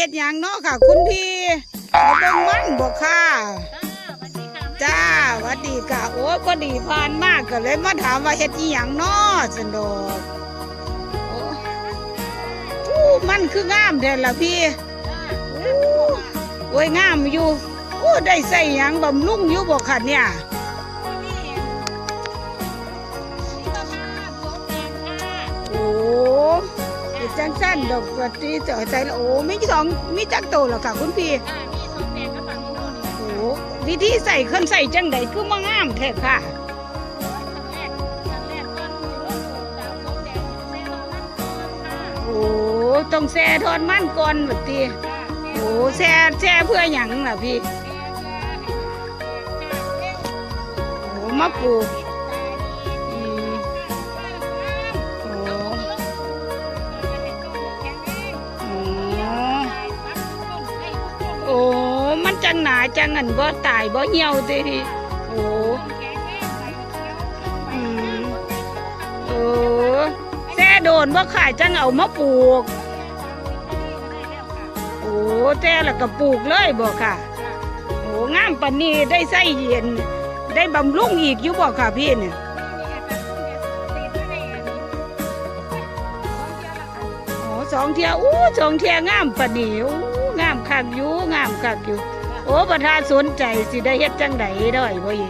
เฮ็ดหยังเนาะค่ะ คุณพี่เอาเบิ่งมันบ่ค่ะจ้าหวัดดีค่ะโอ้ยพอดีผ่านมากก็เลยมาถามว่าเฮ็ดอีหยังเนาะสันดอกโอ้อู้มันคืองามแท้ล่ะพี่อู้โอ้ยงามอยู่โอ้ได้ใส่หยังบำรุงอยู่บ่ค่ะเนี่ย เป็นจังสั้นดอกปฏิเจอใจละโอ้มีสองมีจักโตแล้วค่ะคุณพี่โอ้วิธีใส่เครื่องใส่จังใดคือมางามแท้ค่ะโอ้ต้องแช่ทอดมันก่อนบัดตีโอ้แช่แช่เพื่อหยังล่ะพี่โอ้มาปลูก จังหนาจังอันบ่ตายบ่เหี่ยวติโอ้เออแซ่โดนบ่ขายจังเอามาปลูก โอ้แต่แล้วก็ปลูกเลยบ่ค่ะ โอ้งามปานนี้ได้ใส่เย็น ได้บำรุงอีกอยู่บ่ค่ะพี่เนี่ยโอ้สองเทียอู้สองเทียงามปนีอู้งามคักอยู่งามคักอยู่ อ้ประธานสนใจสิได้เฮ็ดจังไดได้บ่ยี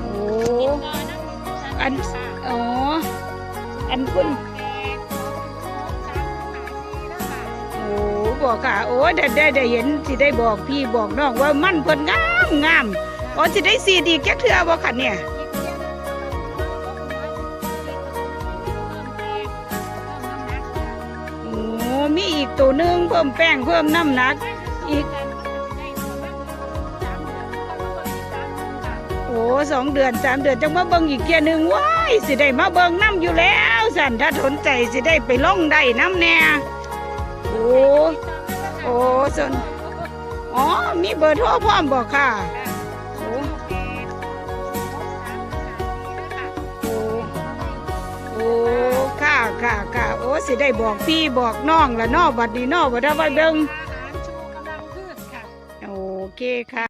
โอ้อันอ๋ออันคุณโอ้บอกค่ะ โอ้ได้ได้ได้เห็นสิได้บอกพี่บอกน้องว่ามันเพิ่นงามงามอ๋อสิได้สีดีแค่เทื่อบ่ค่ะเนี่ย มีอีกตัวหนึ่งเพิ่มแป้งเพิ่มน้ำหนัก อีก โอ้สองเดือนสามเดือนจังมาเบิ่งอีกเกียหนึ่งว้ายสิได้มาเบิ่งน้ำอยู่แล้วสันถ้าสนใจสิได้ไปล่องได้น้ำแน่โอ้โอ้สนอ๋อมีเบอร์โทรพร้อมบอกค่ะ สิได้บอกพี่บอกน้องละเนอบัดนี้เนอบัดนี้ว่าเบิ่งโอเคค่ะ